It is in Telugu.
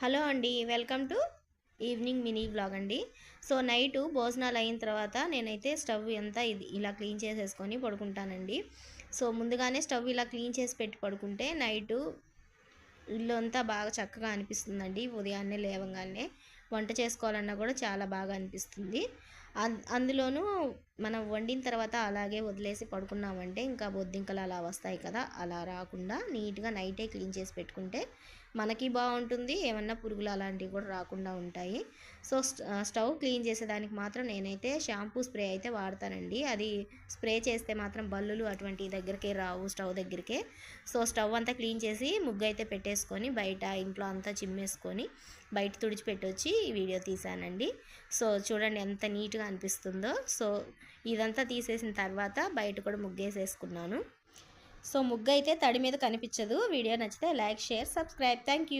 హలో అండి welcome to evening mini blog అండి. సో నైటు భోజనాలు అయిన తర్వాత నేనైతే స్టవ్ అంతా ఇది ఇలా క్లీన్ చేసేసుకొని పడుకుంటానండి. సో ముందుగానే స్టవ్ ఇలా క్లీన్ చేసి పెట్టి పడుకుంటే నైటు ఇల్లు అంతా బాగా చక్కగా అనిపిస్తుందండి. ఉదయాన్నే లేవగానే వంట చేసుకోవాలన్నా కూడా చాలా బాగా అనిపిస్తుంది. అందులోనూ మనం వండిన తర్వాత అలాగే వదిలేసి పడుకున్నామంటే ఇంకా బొద్దింకలు అలా వస్తాయి కదా అలా రాకుండా నీట్గా నైటే క్లీన్ చేసి పెట్టుకుంటే మనకి బాగుంటుంది. ఏమన్నా పురుగులు అలాంటివి కూడా రాకుండా ఉంటాయి. సో స్టవ్ క్లీన్ చేసేదానికి మాత్రం నేనైతే షాంపూ స్ప్రే అయితే వాడతానండి. అది స్ప్రే చేస్తే మాత్రం బల్లులు అటువంటి దగ్గరికే రావు స్టవ్ దగ్గరికే. సో స్టవ్ అంతా క్లీన్ చేసి ముగ్గు అయితే పెట్టేసుకొని బయట ఇంట్లో అంతా చిమ్మేసుకొని బయట తుడిచిపెట్టొచ్చి వీడియో తీసానండి సో చూడండి ఎంత నీట్గా అనిపిస్తుందో. సో ఇదంతా తీసేసిన తర్వాత బయట కూడా ముగ్గేసేసుకున్నాను. సో ముగ్గు అయితే తడి మీద కనిపించదు. వీడియో నచ్చితే లైక్ షేర్ సబ్స్క్రైబ్. థ్యాంక్